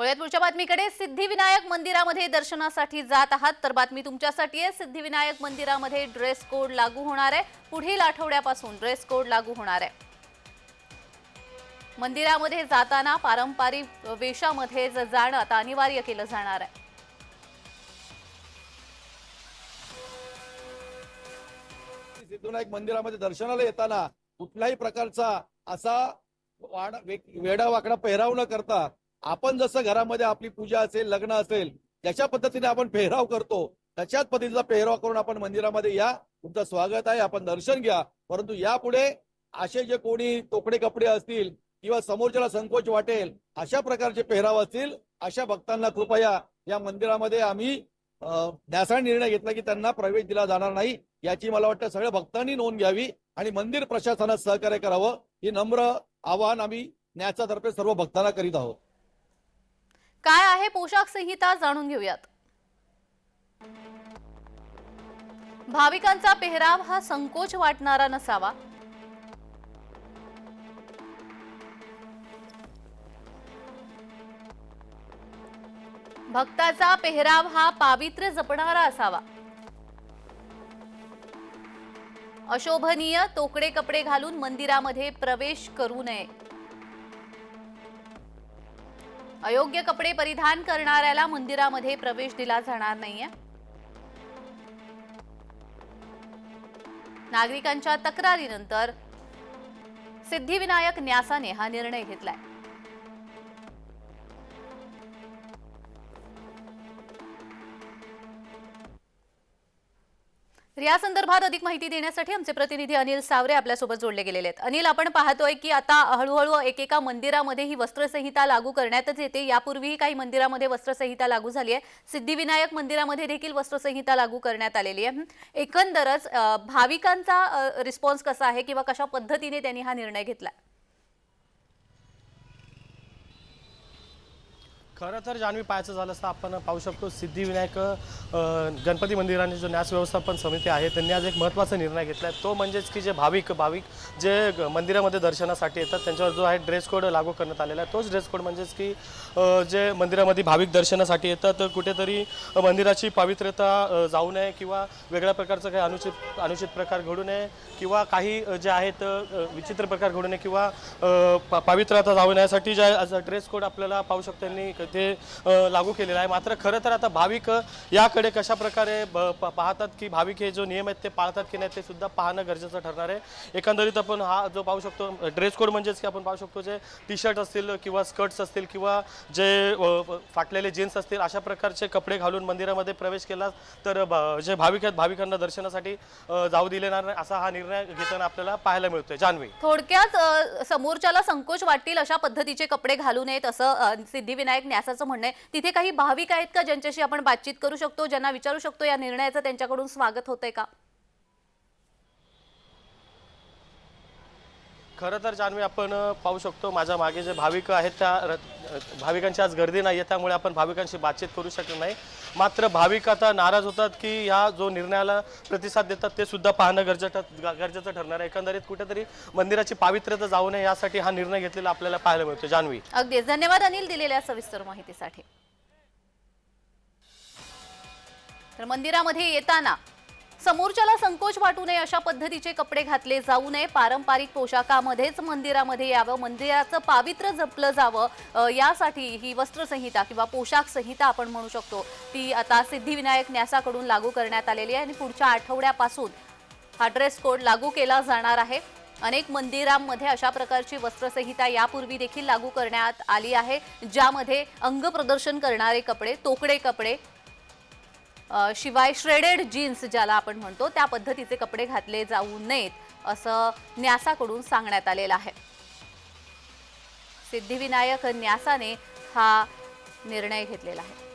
वळूयात पुढच्या बातमीकडे सिद्धिविनायक मंदिरामध्ये दर्शनासाठी जात आहात. तर बातमी तुमच्यासाठी आहे. सिद्धिविनायक मंदिरामध्ये ड्रेस कोड लागू होणार आहे. पुढील आठवड्यापासून ड्रेस कोड लागू होणार आहे. मंदिरामध्ये जाताना पारंपरिक वेशामध्ये जाणं आता अनिवार्य केलं जाणार आहे. सिद्धविनायक मंदिरामध्ये दर्शनाला येताना कुठल्याही प्रकारचा असा वेडा वाकडा पेहराव न करता आपण जसं घरामध्ये आपली पूजा असेल लग्न असेल ज्याच्या पद्धतीने आपण पेहराव करतो त्याच्याच पद्धतीचा पेहराव करून आपण मंदिरामध्ये या. तुमचं स्वागत आहे आपण दर्शन घ्या. परंतु यापुढे असे जे कोणी तोकडे कपडे असतील किंवा समोरच्याला संकोच वाटेल अशा प्रकारचे पेहराव असतील अशा भक्तांना कृपया या मंदिरामध्ये आम्ही अं, न्यासा निर्णय घेतला की त्यांना प्रवेश दिला जाणार नाही याची मला वाटतं सगळ्या भक्तांनी नोंद घ्यावी आणि मंदिर प्रशासनात सहकार्य करावं ही नम्र आवाहन आम्ही न्यासातर्फे सर्व भक्तांना करीत आहोत. काय आहे पोशाख संहिता जाणून घेऊयात. भाविकांचा पेहराव हा संकोच वाटणारा नसावा. भक्ताचा पेहराव हा पावित्र्य जपणारा असावा. अशोभनीय तोकडे कपडे घालून मंदिरामध्ये प्रवेश करू नये. अयोग्य कपडे परिधान करणाऱ्याला मंदिरामध्ये प्रवेश दिला जाणार नाहीये. नागरिकांच्या तक्रारीनंतर सिद्धिविनायक न्यासाने हा निर्णय घेतलाय. तर या संदर्भात अधिक माहिती देण्यासाठी आमचे प्रतिनिधी अनिल सावरे आपल्यासोबत जोडले गेलेले आहेत. अनिल आपण पाहतोय की आता हळूहळू एकेका मंदिरामध्ये ही वस्त्रसंहिता लागू करण्यातच येते. यापूर्वीही काही मंदिरामध्ये वस्त्रसंहिता लागू झाली आहे. सिद्धिविनायक मंदिरामध्ये देखील वस्त्रसंहिता लागू करण्यात आलेली आहे. एकंदरच भाविकांचा रिस्पॉन्स कसा आहे किंवा कशा पद्धतीने त्यांनी हा निर्णय घेतला? खरं तर जान्हवी पाहायचं झालं असतं आपण पाहू शकतो सिद्धिविनायक गणपती मंदिराने जो न्यास व्यवस्थापन समिती आहे त्यांनी आज एक महत्त्वाचा निर्णय घेतला आहे तो म्हणजेच की जे भाविक भाविक जे ग- मंदिरामध्ये दर्शनासाठी येतात त्यांच्यावर जो आहे ड्रेस कोड लागू करण्यात आलेला आहे. तोच ड्रेस कोड म्हणजेच की जे मंदिरामध्ये भाविक दर्शनासाठी येतात तर कुठेतरी मंदिराची पावित्र्यता जाऊ नये किंवा वेगळ्या प्रकारचं काही अनुचित अनुचित प्रकार घडू नये किंवा काही जे आहेत विचित्र प्रकार घडू नये किंवा पवित्रता पावित्र्यता जाऊ नये यासाठी जे ड्रेस कोड आपल्याला पाहू शकतो त्यांनी. ते लागू केलेलं आहे. मात्र खरं तर आता भाविक याकडे कशा प्रकारे ब- प- पाहतात की भाविक हे जो नियम आहेत ते पाळतात की नाही ते सुद्धा पाहणं गरजेचं ठरणार आहे. एकंदरीत आपण हा जो पाहू शकतो ड्रेस कोड म्हणजेच की आपण पाहू शकतो जे टी शर्ट असतील किंवा स्कर्ट्स असतील किंवा जे फाटलेले जीन्स असतील अशा प्रकारचे कपडे घालून मंदिरामध्ये प्रवेश केला तर ब- जे भाविक आहेत भाविकांना दर्शनासाठी जाऊ दिले नाही असा हा निर्णय घेताना आपल्याला पाहायला मिळतोय. जान्हवी थोडक्यात समोरच्याला संकोच वाटतील अशा पद्धतीचे कपडे घालू नयेत असं सिद्धिविनायक न्याय न्यासाचं म्हणणं आहे. तिथे काही भाविक आहेत का ज्यांच्याशी आपण बातचीत करू शकतो ज्यांना विचारू शकतो? या निर्णयाचं त्यांच्याकडून स्वागत होतंय का? खरं तर जान्हवी आपण पाहू शकतो माझ्या मागे जे भाविक आहेत त्या र- भाविकांची आज गर्दी नाही आहे त्यामुळे आपण भाविकांशी बातचीत करू शकत नाही. मात्र भाविक आता नाराज होतात की ह्या जो निर्णयाला प्रतिसाद देतात ते सुद्धा पाहणं गरजेचं गरजेचं ठरणार आहे. एकंदरीत कुठेतरी मंदिराची पावित्र्यता जाऊ नये यासाठी हा निर्णय घेतलेला आपल्याला पाहायला मिळतो. जान्हवी. अगदीच. धन्यवाद अनिल दिलेल्या सविस्तर माहितीसाठी. तर मंदिरामध्ये येताना समोरच्याला संकोच वाटू नये अशा पद्धतीचे कपडे घातले जाऊ नये. पारंपरिक पोशाखामध्येच मंदिरामध्ये यावं मंदिराचं पावित्र्य जपलं जावं. यासाठी ही वस्त्रसंहिता किंवा पोशाख संहिता आपण म्हणू शकतो. ती आता सिद्धिविनायक न्यासाकडून लागू करण्यात आलेली आहे आणि पुढच्या आठवड्यापासून हा ड्रेस कोड लागू केला जाणार आहे. अनेक मंदिरांमध्ये अशा प्रकारची वस्त्रसंहिता यापूर्वी देखील लागू करण्यात आली आहे ज्यामध्ये अंग प्रदर्शन करणारे कपडे तोकडे कपडे शिवाय श्रेडेड जीन्स ज्याला आपण म्हणतो त्या पद्धतीचे कपडे घातले जाऊ नयेत असं न्यासाकडून सांगण्यात आलेलं आहे. सिद्धिविनायक न्यासाने हा निर्णय घेतलेला आहे.